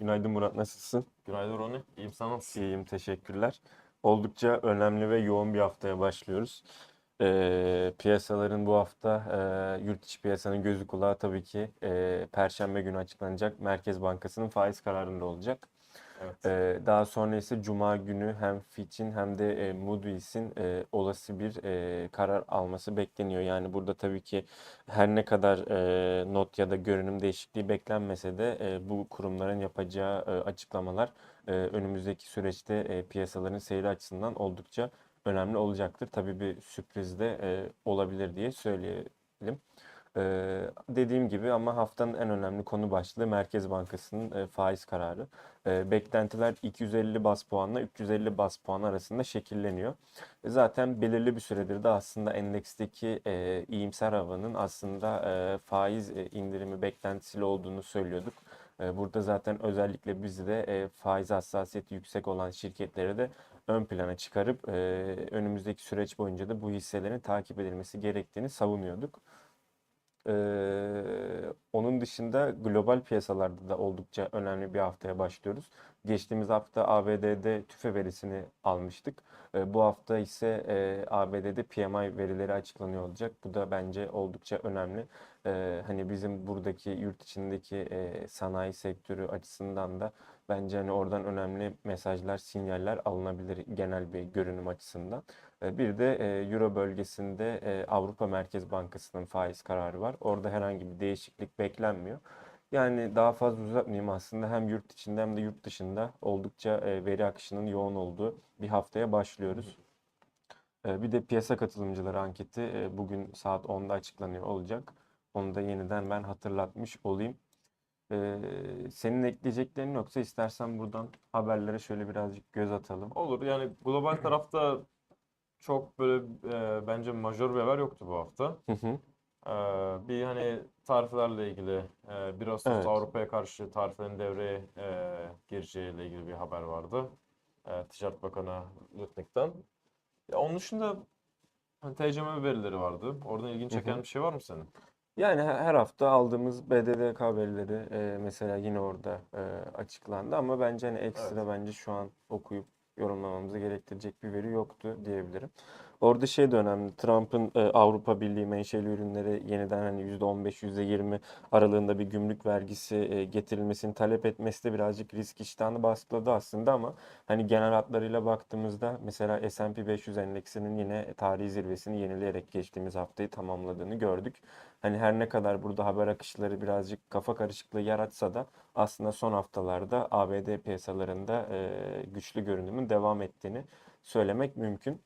Günaydın Murat, nasılsın? Günaydın Roni. İyiyim sen nasılsın? İyiyim, teşekkürler. Oldukça önemli ve yoğun bir haftaya başlıyoruz. Ee, piyasaların bu hafta e, yurt içi piyasanın gözü kulağı tabii ki e, Perşembe günü açıklanacak Merkez Bankası'nın faiz kararında olacak. Evet. Daha sonra ise Cuma günü hem Fitch'in hem de Moody's'in olası bir karar alması bekleniyor. Yani burada tabii ki her ne kadar not ya da görünüm değişikliği beklenmese de bu kurumların yapacağı açıklamalar önümüzdeki süreçte piyasaların seyri açısından oldukça önemli olacaktır. Tabii bir sürpriz de olabilir diye söyleyelim. Ee, dediğim gibi ama haftanın en önemli konu başlığı Merkez Bankası'nın e, faiz kararı. E, beklentiler 250 bas puanla 350 bas puan arasında şekilleniyor. E, zaten belirli bir süredir de aslında endeksteki e, iyimser havanın aslında e, faiz e, indirimi beklentisiyle olduğunu söylüyorduk. E, burada zaten özellikle biz de e, faiz hassasiyeti yüksek olan şirketleri de ön plana çıkarıp e, önümüzdeki süreç boyunca da bu hisselerin takip edilmesi gerektiğini savunuyorduk. Ee, onun dışında global piyasalarda da oldukça önemli bir haftaya başlıyoruz. Geçtiğimiz hafta ABD'de tüfe verisini almıştık. Ee, bu hafta ise e, ABD'de PMI verileri açıklanıyor olacak. Bu da bence oldukça önemli. Ee, hani bizim buradaki yurt içindeki e, sanayi sektörü açısından da bence hani oradan önemli mesajlar, sinyaller alınabilir genel bir görünüm açısından. E, Bir de e, Euro bölgesinde e, Avrupa Merkez Bankası'nın faiz kararı var. Orada herhangi bir değişiklik beklenmiyor. Yani daha fazla uzatmayayım aslında hem yurt içinde hem de yurt dışında oldukça e, veri akışının yoğun olduğu bir haftaya başlıyoruz. E, Bir de piyasa katılımcıları anketi bugün saat 10'da açıklanıyor olacak. Onu da yeniden ben hatırlatmış olayım. E, Senin ekleyeceklerin yoksa istersen buradan haberlere şöyle birazcık göz atalım. Olur yani global tarafta çok böyle e, bence majör bir haber yoktu bu hafta. Hı hı. E, bir hani tarifelerle ilgili e, 1 Ağustos Evet. Avrupa'ya karşı tarifelerin devreye e, gireceğiyle ilgili bir haber vardı. E, Ticaret Bakanı Lutnick'ten. Ya onun dışında hani TCM verileri vardı. Oradan ilgini çeken bir şey var mı senin? Yani he- her hafta aldığımız BDDK verileri e, mesela yine orada e, açıklandı ama bence hani ekstra Evet. bence şu an okuyup yorumlamamızı gerektirecek bir veri yoktu diyebilirim. Orada şey de önemli. Trump'ın e, Avrupa Birliği menşeli ürünlere yeniden hani %15, %20 aralığında bir gümrük vergisi e, getirilmesini talep etmesi de birazcık risk iştahını baskıladı aslında ama hani genel hatlarıyla baktığımızda mesela S&P 500 endeksinin yine tarihi zirvesini yenileyerek geçtiğimiz haftayı tamamladığını gördük. Hani her ne kadar burada haber akışları birazcık kafa karışıklığı yaratsa da aslında son haftalarda ABD piyasalarında e, güçlü görünümün devam ettiğini söylemek mümkün.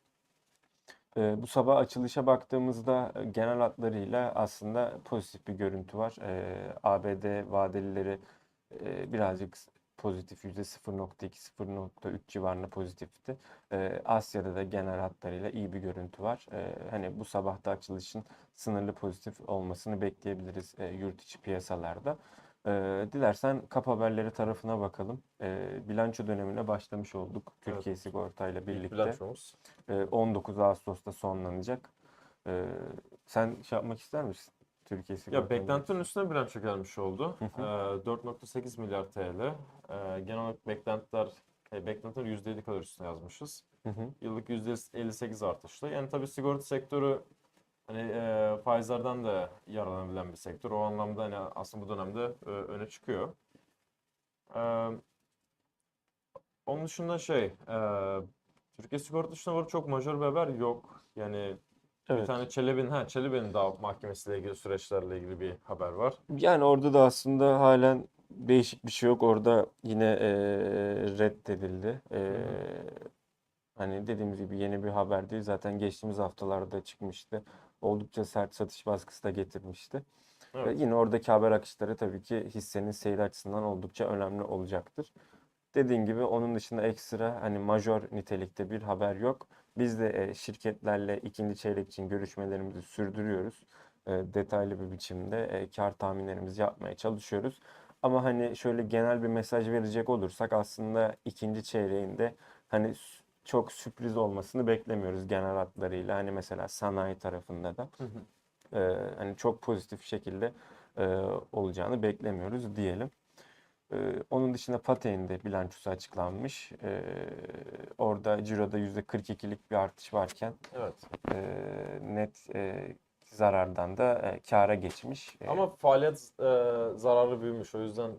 E, bu sabah açılışa baktığımızda genel hatlarıyla aslında pozitif bir görüntü var. E, ABD vadelileri e, birazcık pozitif %0.2-0.3 civarında pozitifti. E, Asya'da da genel hatlarıyla iyi bir görüntü var. E, hani bu sabahta açılışın sınırlı pozitif olmasını bekleyebiliriz e, yurt içi piyasalarda. E, dilersen kap haberleri tarafına bakalım. E, bilanço dönemine başlamış olduk Türkiye Evet. Sigorta ile birlikte. E, 19 Ağustos'ta sonlanacak. E, sen şey yapmak ister misin? Türkiye Ya Sigorta beklentinin üstüne bilanço gelmiş oldu. Hı Ee, hı. 4.8 milyar TL. Ee, genel olarak beklentiler, e, beklentiler %7 kadar üstüne yazmışız. Hı hı. Yıllık %58 artışlı. Yani tabii sigorta sektörü hani e, faizlerden de yararlanabilen bir sektör. O anlamda hani aslında bu dönemde e, öne çıkıyor. Ee, onun dışında şey, e, Türkiye sigorta dışında var çok majör bir haber yok. Yani bir Evet. tane Çelebi'nin, ha Çelebi'nin daha mahkemesiyle ilgili süreçlerle ilgili bir haber var. Yani orada da aslında halen değişik bir şey yok. Orada yine e, reddedildi. E, hani dediğimiz gibi yeni bir haber değil. Zaten geçtiğimiz haftalarda çıkmıştı. Oldukça sert satış baskısı da getirmişti. Ve Evet. yine oradaki haber akışları tabii ki hissenin seyri açısından oldukça önemli olacaktır. Dediğin gibi onun dışında ekstra hani majör nitelikte bir haber yok. Biz de e, şirketlerle ikinci çeyrek için görüşmelerimizi sürdürüyoruz. E, detaylı bir biçimde e, kar tahminlerimizi yapmaya çalışıyoruz. Ama hani şöyle genel bir mesaj verecek olursak aslında ikinci çeyreğinde hani çok sürpriz olmasını beklemiyoruz genel hatlarıyla. Hani mesela sanayi tarafında da Hı hı. hani çok pozitif şekilde olacağını beklemiyoruz diyelim. Ee, onun dışında Patek'in de bilançosu açıklanmış. Ee, orada ciroda %42'lik bir artış varken Evet. e, net e, zarardan da e, kâra geçmiş. E, Ama faaliyet e, zararı büyümüş. O yüzden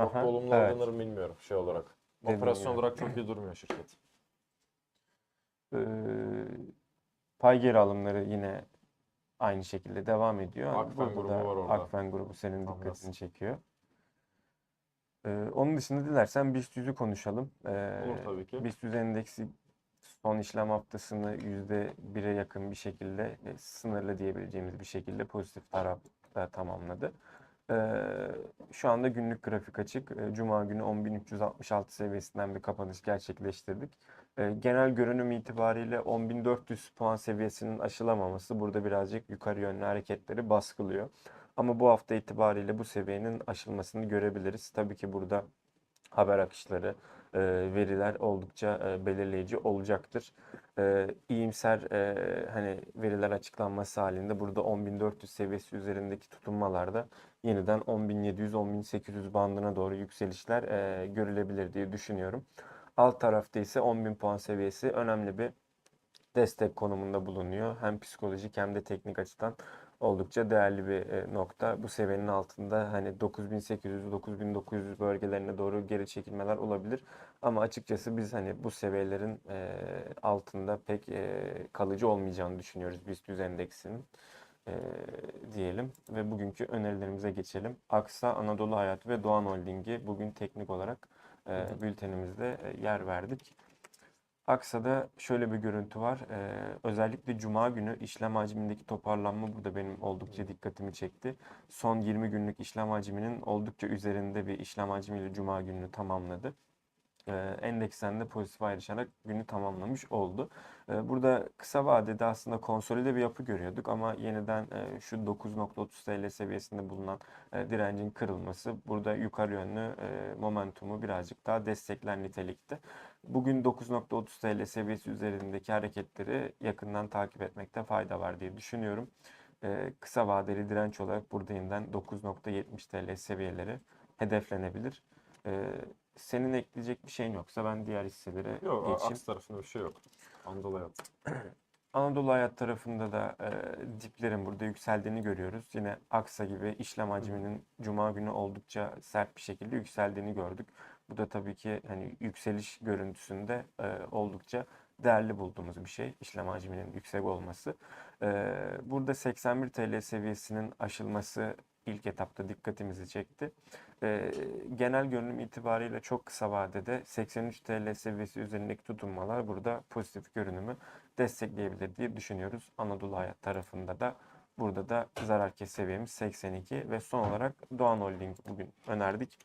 çok aha, olumlu evet. algılanır mı bilmiyorum şey olarak. Dediğim Operasyon gibi. olarak çok iyi durmuyor şirket. Ee, pay geri alımları yine aynı şekilde devam ediyor. Akfen grubu var orada. Akfen grubu senin dikkatini çekiyor. Ee, onun dışında dilersen BIST 100'ü konuşalım. Ee, Olur tabii ki. BIST 100 endeksi son işlem haftasını %1'e yakın bir şekilde e, sınırlı diyebileceğimiz bir şekilde pozitif tarafta tamamladı. Ee, şu anda günlük grafik açık. Ee, Cuma günü 10.366 seviyesinden bir kapanış gerçekleştirdik. Ee, genel görünüm itibariyle 10.400 puan seviyesinin aşılamaması burada birazcık yukarı yönlü hareketleri baskılıyor. Ama bu hafta itibariyle bu seviyenin aşılmasını görebiliriz. Tabii ki burada haber akışları, e, veriler oldukça e, belirleyici olacaktır. E, iyimser hani veriler açıklanması halinde burada 10.400 seviyesi üzerindeki tutunmalarda yeniden 10.700-10.800 bandına doğru yükselişler görülebilir diye düşünüyorum. Alt tarafta ise 10.000 puan seviyesi önemli bir destek konumunda bulunuyor. Hem psikolojik hem de teknik açıdan oldukça değerli bir e, nokta. Bu seviyenin altında hani 9800-9900 bölgelerine doğru geri çekilmeler olabilir. Ama açıkçası biz hani bu seviyelerin e, altında pek e, kalıcı olmayacağını düşünüyoruz BIST 100 endeksinin e, diyelim ve bugünkü önerilerimize geçelim. Aksa, Anadolu Hayatı ve Doğan Holding'i bugün teknik olarak e, bültenimizde yer verdik. Aksa'da şöyle bir görüntü var. Ee, özellikle Cuma günü işlem hacmindeki toparlanma burada benim oldukça dikkatimi çekti. Son 20 günlük işlem hacminin oldukça üzerinde bir işlem hacmiyle Cuma gününü tamamladı. Ee, endeksten de pozitif ayrışarak günü tamamlamış oldu. Ee, burada kısa vadede aslında konsolide bir yapı görüyorduk ama yeniden e, şu 9.30 TL seviyesinde bulunan e, direncin kırılması burada yukarı yönlü e, momentumu birazcık daha destekler nitelikte. Bugün 9.30 TL seviyesi üzerindeki hareketleri yakından takip etmekte fayda var diye düşünüyorum. Ee, kısa vadeli direnç olarak burada yeniden 9.70 TL seviyeleri hedeflenebilir. Ee, senin ekleyecek bir şeyin yoksa ben diğer hisselere Yok, geçeyim. aks tarafında bir şey yok. Anadolu Hayat. Anadolu Hayat tarafında da e, diplerin burada yükseldiğini görüyoruz. Yine Aksa gibi işlem hacminin Cuma günü oldukça sert bir şekilde yükseldiğini gördük. Bu da tabii ki hani yükseliş görüntüsünde e, oldukça değerli bulduğumuz bir şey. işlem hacminin yüksek olması. E, burada 81 TL seviyesinin aşılması ilk etapta dikkatimizi çekti. E, genel görünüm itibariyle çok kısa vadede 83 TL seviyesi üzerindeki tutunmalar burada pozitif görünümü destekleyebilir diye düşünüyoruz. Anadolu Hayat tarafında da burada da zarar kes seviyemiz 82 ve son olarak Doğan Holding bugün önerdik.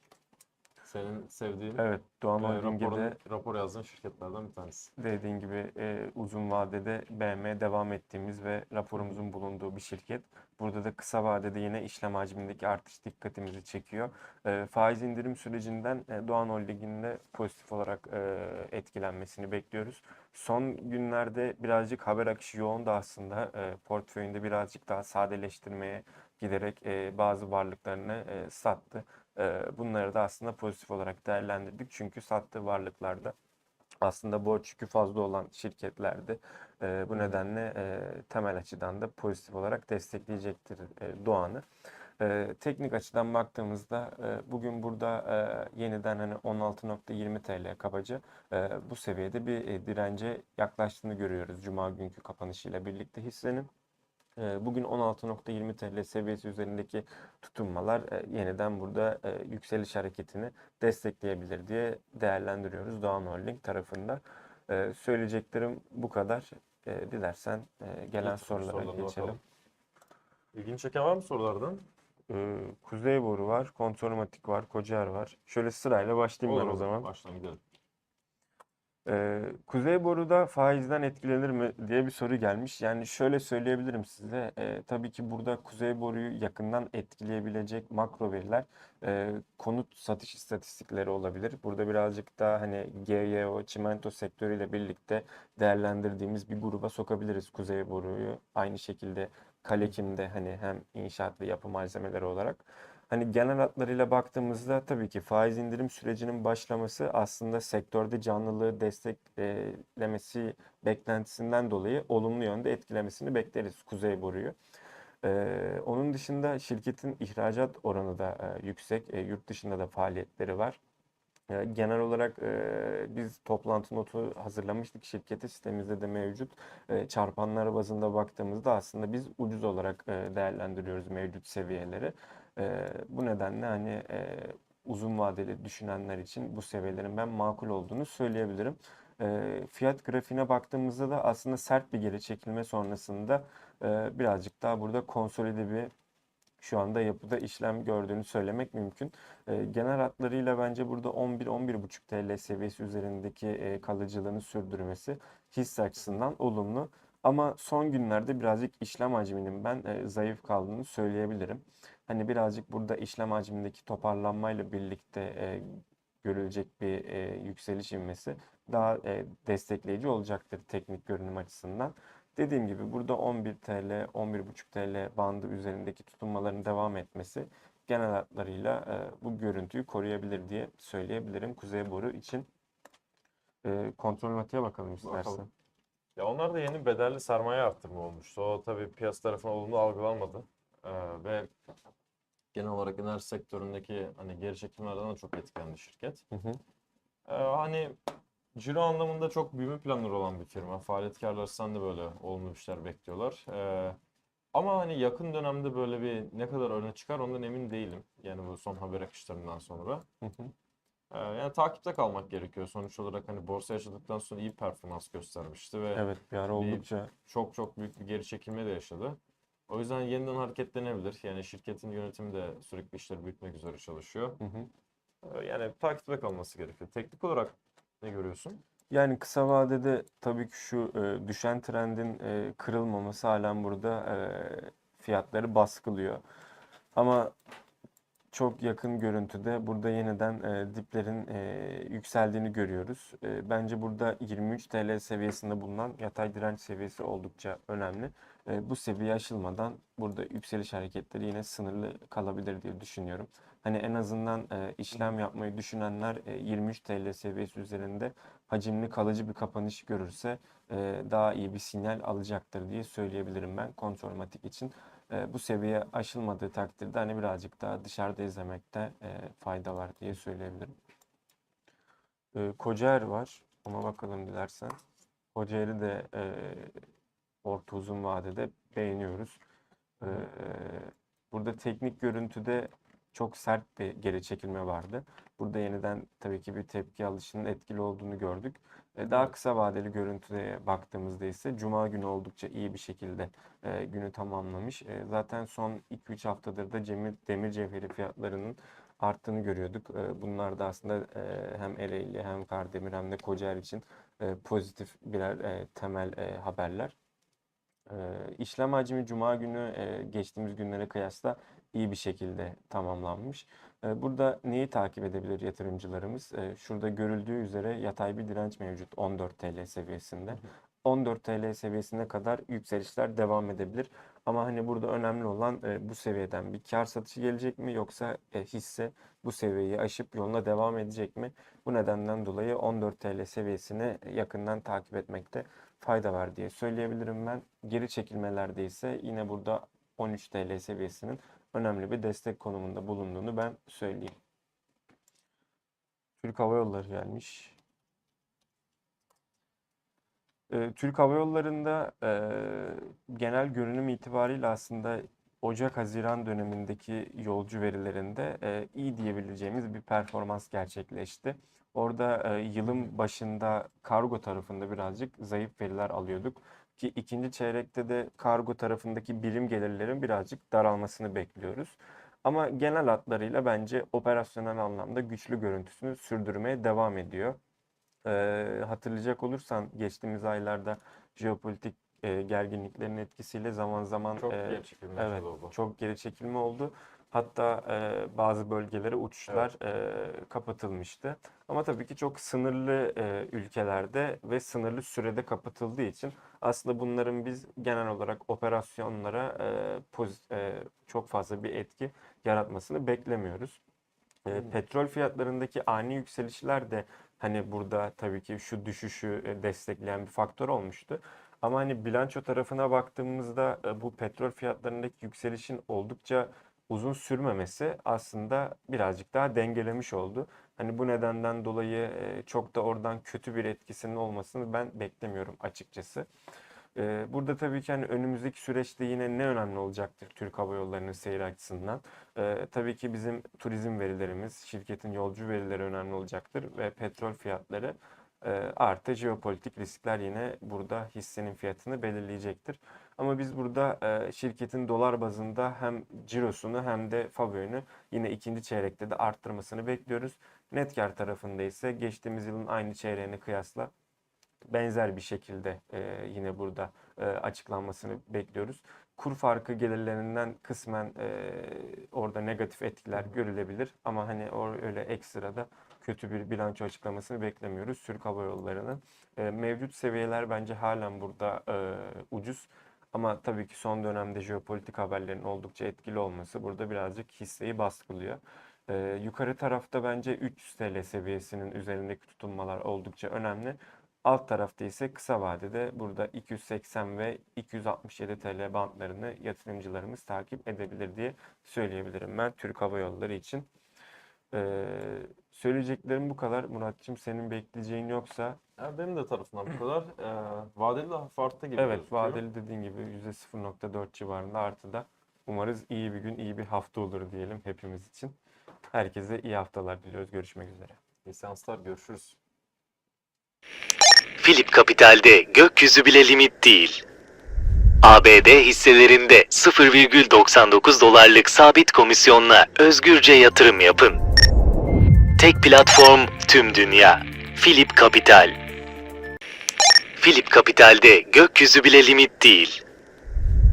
Senin sevdiğin Evet Doğan Holding'e raporun, de rapor yazdığın şirketlerden bir tanesi. dediğin gibi e, uzun vadede BM devam ettiğimiz ve raporumuzun bulunduğu bir şirket. Burada da kısa vadede yine işlem hacmindeki artış dikkatimizi çekiyor. E, faiz indirim sürecinden e, Doğan Holding'in de pozitif olarak e, etkilenmesini bekliyoruz. Son günlerde birazcık haber akışı yoğun da aslında e, portföyünde birazcık daha sadeleştirmeye giderek e, bazı varlıklarını e, sattı. Bunları da aslında pozitif olarak değerlendirdik. Çünkü sattığı varlıklarda aslında borç yükü fazla olan şirketlerdi. E, bu nedenle e, temel açıdan da pozitif olarak destekleyecektir e, Doğan'ı. E, teknik açıdan baktığımızda e, bugün burada e, yeniden hani 16.20 TL kabaca e, bu seviyede bir e, dirence yaklaştığını görüyoruz Cuma günkü kapanışıyla birlikte hissenin. E, Bugün 16.20 TL seviyesi üzerindeki tutunmalar e, yeniden burada e, yükseliş hareketini destekleyebilir diye değerlendiriyoruz Doğan Holding tarafında. E, Söyleyeceklerim bu kadar. E, Dilersen e, gelen İlk sorulara geçelim. bakalım. İlgini çeken var mı sorulardan? Kuzey Boru var, Kontrolmatik var, Kocaer var. Şöyle sırayla başlayayım ben Olur, o zaman. Baştan gidelim. Ee, Kuzey Boru'da faizden etkilenir mi diye bir soru gelmiş. Yani şöyle söyleyebilirim size. Ee, tabii ki burada Kuzey Boru'yu yakından etkileyebilecek makro veriler e, konut satış istatistikleri olabilir. Burada birazcık daha hani GYO, çimento sektörüyle birlikte değerlendirdiğimiz bir gruba sokabiliriz Kuzey Boru'yu. Aynı şekilde Kalekim'de hani hem inşaat ve yapı malzemeleri olarak. Hani genel hatlarıyla baktığımızda tabii ki faiz indirim sürecinin başlaması aslında sektörde canlılığı desteklemesi beklentisinden dolayı olumlu yönde etkilemesini bekleriz Kuzey Boru'yu. Ee, onun dışında şirketin ihracat oranı da e, yüksek. E, yurt dışında da faaliyetleri var. E, Genel olarak e, biz toplantı notu hazırlamıştık. Şirketi sitemizde de mevcut. E, çarpanlar bazında baktığımızda aslında biz ucuz olarak e, değerlendiriyoruz mevcut seviyeleri. E, bu nedenle hani e, uzun vadeli düşünenler için bu seviyelerin ben makul olduğunu söyleyebilirim. E, fiyat grafiğine baktığımızda da aslında sert bir geri çekilme sonrasında e, birazcık daha burada konsolide bir şu anda yapıda işlem gördüğünü söylemek mümkün. E, genel hatlarıyla bence burada 11-11,5 TL seviyesi üzerindeki e, kalıcılığını sürdürmesi hisse açısından olumlu. Ama son günlerde birazcık işlem hacminin ben e, zayıf kaldığını söyleyebilirim. Hani birazcık burada işlem hacmindeki toparlanmayla birlikte e, görülecek bir e, yükseliş ivmesi daha e, destekleyici olacaktır teknik görünüm açısından. Dediğim gibi burada 11 TL, 11,5 TL bandı üzerindeki tutunmaların devam etmesi genel hatlarıyla e, bu görüntüyü koruyabilir diye söyleyebilirim Kuzey Boru için. E, kontrol bakalım istersen. Bakalım. Ya onlar da yeni bedelli sermaye arttırma olmuştu. O tabii piyasa tarafından olumlu algılanmadı. Ee, ve genel olarak enerji sektöründeki hani geri çekimlerden de çok etkilendi şirket. Hı hı. Ee, hani ciro anlamında çok büyüme planları olan bir firma. Faaliyet karları açısından da böyle olumlu bir şeyler bekliyorlar. Ee, ama hani yakın dönemde böyle bir ne kadar öne çıkar ondan emin değilim. Yani bu son haber akışlarından sonra. Hı hı. Ee, yani takipte kalmak gerekiyor. Sonuç olarak hani borsa yaşadıktan sonra iyi performans göstermişti ve Evet bir ara oldukça çok çok büyük bir geri çekilme de yaşadı. O yüzden yeniden hareketlenebilir. Yani şirketin yönetimi de sürekli işleri büyütmek üzere çalışıyor. hı hı. Ee, Yani takipte kalması gerekiyor. Teknik olarak ne görüyorsun? Yani kısa vadede tabii ki şu e, düşen trendin e, kırılmaması halen burada e, fiyatları baskılıyor. Ama çok yakın görüntüde burada yeniden e, diplerin e, yükseldiğini görüyoruz. E, bence burada 23 TL seviyesinde bulunan yatay direnç seviyesi oldukça önemli. E, bu seviye aşılmadan burada yükseliş hareketleri yine sınırlı kalabilir diye düşünüyorum. Hani en azından e, işlem yapmayı düşünenler e, 23 TL seviyesi üzerinde hacimli kalıcı bir kapanış görürse e, daha iyi bir sinyal alacaktır diye söyleyebilirim ben kontrolmatik için. E, bu seviye aşılmadığı takdirde hani birazcık daha dışarıda izlemekte e, fayda var diye söyleyebilirim. E, Kocaer var. Ona bakalım dilersen. Kocaer'i de e, orta uzun vadede beğeniyoruz. E, burada teknik görüntüde çok sert bir geri çekilme vardı. Burada yeniden tabii ki bir tepki alışının etkili olduğunu gördük. E, Daha kısa vadeli görüntüye baktığımızda ise Cuma günü oldukça iyi bir şekilde e, günü tamamlamış. E, zaten son 2-3 haftadır da cemir, demir cevheri fiyatlarının arttığını görüyorduk. E, bunlar da aslında e, hem Ereğli hem Kardemir hem de Kocaer için e, pozitif birer e, temel e, haberler. E, işlem hacmi Cuma günü e, geçtiğimiz günlere kıyasla iyi bir şekilde tamamlanmış. E, Burada neyi takip edebilir yatırımcılarımız? E, Şurada görüldüğü üzere yatay bir direnç mevcut 14 TL seviyesinde. 14 TL seviyesine kadar yükselişler devam edebilir. Ama hani burada önemli olan e, bu seviyeden bir kar satışı gelecek mi yoksa e, hisse bu seviyeyi aşıp yoluna devam edecek mi? Bu nedenden dolayı 14 TL seviyesini yakından takip etmekte fayda var diye söyleyebilirim ben. Geri çekilmelerde ise yine burada 13 TL seviyesinin önemli bir destek konumunda bulunduğunu ben söyleyeyim. Türk Hava Yolları gelmiş. Ee, Türk Hava Yolları'nda e, genel görünüm itibariyle aslında Ocak-Haziran dönemindeki yolcu verilerinde e, iyi diyebileceğimiz bir performans gerçekleşti. Orada e, yılın başında kargo tarafında birazcık zayıf veriler alıyorduk ki ikinci çeyrekte de kargo tarafındaki birim gelirlerin birazcık daralmasını bekliyoruz. Ama genel hatlarıyla bence operasyonel anlamda güçlü görüntüsünü sürdürmeye devam ediyor. Ee, hatırlayacak olursan geçtiğimiz aylarda jeopolitik e, gerginliklerin etkisiyle zaman zaman Çok e, geri çekilme evet oldu. çok geri çekilme oldu. Hatta e, bazı bölgelere uçuşlar e, kapatılmıştı. Ama tabii ki çok sınırlı e, ülkelerde ve sınırlı sürede kapatıldığı için aslında bunların biz genel olarak operasyonlara e, poz- e, çok fazla bir etki yaratmasını beklemiyoruz. E, petrol fiyatlarındaki ani yükselişler de hani burada tabii ki şu düşüşü e, destekleyen bir faktör olmuştu. Ama hani bilanço tarafına baktığımızda e, bu petrol fiyatlarındaki yükselişin oldukça uzun sürmemesi aslında birazcık daha dengelemiş oldu. Hani bu nedenden dolayı e, çok da oradan kötü bir etkisinin olmasını ben beklemiyorum açıkçası. Ee, Burada tabii ki hani önümüzdeki süreçte yine ne önemli olacaktır Türk Hava Yolları'nın seyri açısından? Ee, tabii ki bizim turizm verilerimiz, şirketin yolcu verileri önemli olacaktır ve petrol fiyatları e, artı jeopolitik riskler yine burada hissenin fiyatını belirleyecektir. Ama biz burada e, şirketin dolar bazında hem cirosunu hem de favorini yine ikinci çeyrekte de arttırmasını bekliyoruz. Net kar tarafında ise geçtiğimiz yılın aynı çeyreğine kıyasla benzer bir şekilde e, yine burada e, açıklanmasını bekliyoruz. Kur farkı gelirlerinden kısmen e, orada negatif etkiler görülebilir ama hani o öyle ekstrada kötü bir bilanço açıklamasını beklemiyoruz Türk Hava Yolları'nın. E, mevcut seviyeler bence halen burada e, ucuz. Ama tabii ki son dönemde jeopolitik haberlerin oldukça etkili olması burada birazcık hisseyi baskılıyor. E, yukarı tarafta bence 300 TL seviyesinin üzerindeki tutunmalar oldukça önemli. Alt tarafta ise kısa vadede burada 280 ve 267 TL bantlarını yatırımcılarımız takip edebilir diye söyleyebilirim ben Türk Hava Yolları için. Ee, söyleyeceklerim bu kadar. Muratçım senin bekleyeceğin yoksa Ya benim de tarafından bu kadar. Ee, vadeli de hafif arttı gibi evet gözüküyor. vadeli dediğin gibi %0.4 civarında artıda. Umarız iyi bir gün, iyi bir hafta olur diyelim hepimiz için. Herkese iyi haftalar diliyoruz. Görüşmek üzere. İyi seanslar. Görüşürüz. Philip Capital'de gökyüzü bile limit değil. ABD hisselerinde 0,99 dolarlık sabit komisyonla özgürce yatırım yapın. Tek platform tüm dünya. Philip Capital. Philip Capital'de gökyüzü bile limit değil.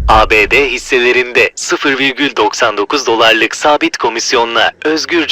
ABD hisselerinde 0,99 dolarlık sabit komisyonla özgürce